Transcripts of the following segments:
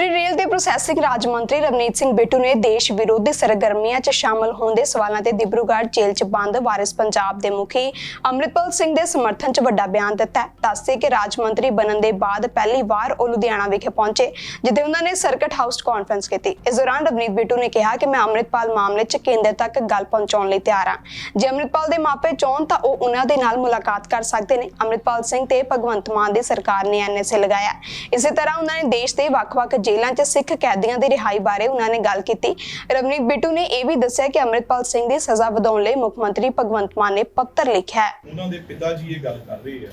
ਕੇਂਦਰੀ ਰੇਲ ਦੇ ਪ੍ਰੋਸੈਸਿੰਗ ਰਾਜ ਮੰਤਰੀ ਰਵਨੀਤ ਸਿੰਘ ਬਿੱਟੂ ਨੇ ਦੇਸ਼ ਵਿਰੋਧੀ ਸਰਗਰਮੀਆਂ 'ਚ ਸ਼ਾਮਲ ਹੋਣ ਦੇ ਸਵਾਲਾਂ ਤੇ ਦਿਬਰੂਗੜ੍ਹ ਜੇਲ੍ਹ 'ਚ ਬੰਦ ਵਾਰਿਸ ਪੰਜਾਬ ਦੇ ਮੁਖੀ ਅੰਮ੍ਰਿਤਪਾਲ ਸਿੰਘ ਦੇ ਸਮਰਥਨ 'ਚ ਵੱਡਾ ਬਿਆਨ ਦਿੱਤਾ ਦੱਸਦੇ ਕਿ ਰਾਜ ਮੰਤਰੀ ਬਣਨ ਦੇ ਬਾਅਦ ਪਹਿਲੀ ਵਾਰ ਉਹ ਲੁਧਿਆਣਾ ਵਿਖੇ ਪਹੁੰਚੇ, ਜਿੱਥੇ ਉਹਨਾਂ ਨੇ ਸਰਕਟ ਹਾਊਸ ਕਾਨਫਰੰਸ ਕੀਤੀ। ਇਸ ਦੌਰਾਨ ਰਵਨੀਤ ਬਿੱਟੂ ਨੇ ਕਿਹਾ ਕਿ ਮੈਂ ਅੰਮ੍ਰਿਤਪਾਲ ਮਾਮਲੇ 'ਚ ਕੇਂਦਰ ਤੱਕ ਗੱਲ ਪਹੁੰਚਾਉਣ ਲਈ ਤਿਆਰ ਹਾਂ। ਜੇ ਅੰਮ੍ਰਿਤਪਾਲ ਦੇ ਮਾਪੇ ਚਾਹਣ ਤਾਂ ਉਹ ਉਹਨਾਂ ਦੇ ਨਾਲ ਮੁਲਾਕਾਤ ਕਰ ਸਕਦੇ ਨੇ। ਅੰਮ੍ਰਿਤਪਾਲ ਸਿੰਘ ਤੇ ਭਗਵੰਤ ਮਾਨ ਦੀ ਸਰਕਾਰ ਨੇ ਐਨਐਸਏ ਲਗਾਇਆ। ਇਸੇ ਤਰ੍ਹਾਂ ਉਹਨਾਂ ਨੇ ਦੇਸ਼ ਦੇ ਵੱਖ-ਵੱਖ ਜੇਲ੍ਹਾਂ 'ਚ ਸਿੱਖ ਕੈਦੀਆਂ ਦੀ ਰਿਹਾਈ ਬਾਰੇ ਉਹਨਾਂ ਨੇ ਗੱਲ ਕੀਤੀ। ਰਵਨੀਤ ਬਿੱਟੂ ਨੇ ਇਹ ਵੀ ਦੱਸਿਆ ਕਿ ਅੰਮ੍ਰਿਤਪਾਲ ਸਿੰਘ ਦੀ ਸਜ਼ਾ ਵਧਾਉਣ ਲਈ ਮੁੱਖ ਮੰਤਰੀ ਭਗਵੰਤ ਮਾਨ ਨੇ ਪੱਤਰ ਲਿਖਿਆ ਹੈ। ਉਹਨਾਂ ਦੇ ਪਿਤਾ ਜੀ ਇਹ ਗੱਲ ਕਰ ਰਹੇ ਆ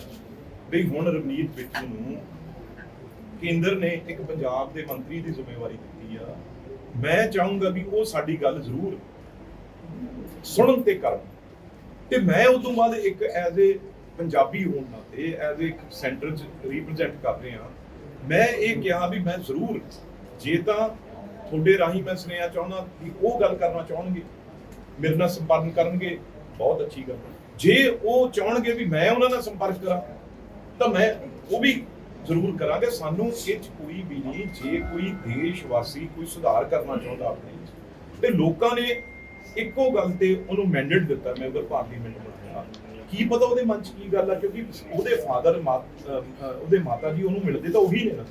ਵੀ ਹੁਣ ਰਵਨੀਤ ਬਿੱਟੂ ਨੂੰ ਕੇਂਦਰ ਨੇ ਇੱਕ ਪੰਜਾਬ ਦੇ ਮੰਤਰੀ ਦੀ ਜ਼ਿੰਮੇਵਾਰੀ ਦਿੱਤੀ ਆ। ਮੈਂ ਚਾਹੂੰਗਾ ਵੀ ਉਹ ਸਾਡੀ ਗੱਲ ਜ਼ਰੂਰ ਸੁਣਨ ਤੇ ਕਰਨ। ਤੇ ਮੈਂ ਉਸ ਤੋਂ ਬਾਅਦ ਇੱਕ ਐਜ਼ ਏ ਪੰਜਾਬੀ ਹੋਣ ਨਾਤੇ, ਐਜ਼ ਏ ਸੈਂਟਰ ਚ ਰਿਪਰੈਜ਼ੈਂਟ ਕਰ ਰਿਹਾ। ਮੈਂ ਇਹ ਕਿਹਾ ਵੀ ਮੈਂ ਜ਼ਰੂਰ ਜੇ ਤਾਂ ਤੁਹਾਡੇ ਰਾਹੀਂ ਮੈਂ ਸੁਨੇਹਾ ਚਾਹੁੰਦਾ ਕਿ ਉਹ ਗੱਲ ਕਰਨਾ ਚਾਹਣਗੇ, ਮੇਰੇ ਨਾਲ ਸੰਪਰਕ ਕਰਨਗੇ, ਬਹੁਤ ਅੱਛੀ ਗੱਲ ਜੇ ਉਹ ਚਾਹਣਗੇ ਵੀ ਮੈਂ ਉਹਨਾਂ ਨਾਲ ਸੰਪਰਕ ਕਰਾਂ, ਤਾਂ ਮੈਂ ਉਹ ਵੀ ਜ਼ਰੂਰ ਕਰਾਂਗੇ। ਸਾਨੂੰ ਇਹ ਕੋਈ ਵੀ ਨਹੀਂ, ਜੇ ਕੋਈ ਦੇਸ਼ ਵਾਸੀ ਕੋਈ ਸੁਧਾਰ ਕਰਨਾ ਚਾਹੁੰਦਾ ਆਪਣੇ ਤੇ ਲੋਕਾਂ ਨੇ ਇੱਕੋ ਗੱਲ ਤੇ ਉਹਨੂੰ ਮੈਂਡੇਟ ਦਿੱਤਾ, ਮੈਂ ਪਾਰਲੀਮੈਂਟ ਬਣਾਇਆ ਕੀ ਪਤਾ ਉਹਦੇ ਮਨ 'ਚ ਕੀ ਗੱਲ ਆ, ਕਿਉਂਕਿ ਉਹਦੇ ਫਾਦਰ ਉਹਦੇ ਮਾਤਾ ਜੀ ਉਹਨੂੰ ਮਿਲਦੇ ਤਾਂ ਉਹੀ ਨੇ ਨਾ।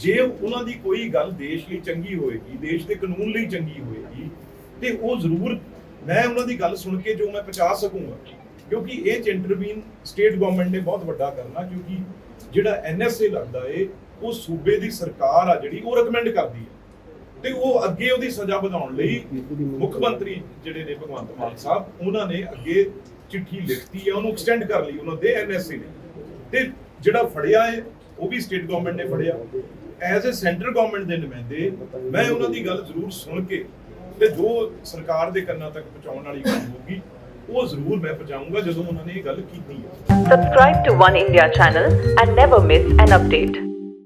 ਜੇ ਉਹਨਾਂ ਦੀ ਕੋਈ ਗੱਲ ਦੇਸ਼ ਲਈ ਚੰਗੀ ਹੋਏਗੀ, ਦੇਸ਼ ਦੇ ਕਾਨੂੰਨ ਲਈ ਚੰਗੀ ਹੋਏਗੀ, ਤੇ ਉਹ ਜ਼ਰੂਰ ਮੈਂ ਉਹਨਾਂ ਦੀ ਗੱਲ ਸੁਣ ਕੇ ਜੋ ਮੈਂ ਪਹੁੰਚਾ ਸਕੂੰਗਾ, ਕਿਉਂਕਿ ਇਹ ਚ ਇੰਟਰਵੀਨ ਸਟੇਟ ਗਵਰਨਮੈਂਟ ਨੇ ਬਹੁਤ ਵੱਡਾ ਕਰਨਾ, ਕਿਉਂਕਿ ਜਿਹੜਾ ਐਨਐਸਏ ਲੱਗਦਾ ਏ, ਉਹ ਸੂਬੇ ਦੀ ਸਰਕਾਰ ਆ ਜਿਹੜੀ, ਉਹ ਰეკਮੈਂਡ ਕਰਦੀ ਹੈ ਤੇ ਉਹ ਅੱਗੇ ਉਹਦੀ ਸਜ਼ਾ ਵਧਾਉਣ ਲਈ ਮੁੱਖ ਮੰਤਰੀ ਜਿਹੜੇ ਨੇ ਭਗਵੰਤ ਮਾਨ ਸਾਹਿਬ, ਉਹਨਾਂ ਨੇ ਅੱਗੇ ਚਿੱਠੀ ਲਿਖਤੀ ਹੈ ਉਹਨੂੰ ਐਕਸਟੈਂਡ ਕਰ ਲਈ ਉਹਨਾਂ ਦੇ ਐਨਐਸਏ ਨੇ। ਤੇ ਜਿਹੜਾ ਫੜਿਆ ਹੈ ਉਹ ਵੀ ਸਟੇਟ ਗਵਰਨਮੈਂਟ ਨੇ ਫੜਿਆ। ਐਜ਼ ਅ ਸੈਂਟਰ ਗਵਰਨਮੈਂਟ ਦੇ ਨੁਮਾਇੰਦੇ, ਮੈਂ ਉਹਨਾਂ ਦੀ ਗੱਲ ਜ਼ਰੂਰ ਸੁਣ ਕੇ ਤੇ ਜੋ ਸਰਕਾਰ ਦੇ ਕੰਨਾਂ ਤੱਕ ਪਹੁੰਚਾਉਣ ਵਾਲੀ ਗੱਲ ਹੋਊਗੀ, ਉਹ ਜ਼ਰੂਰ ਮੈਂ ਪਹੁੰਚਾਊਂਗਾ ਜਦੋਂ ਉਹਨਾਂ ਨੇ ਇਹ ਗੱਲ ਕੀਤੀ ਹੈ Subscribe to One India channel and never miss an update.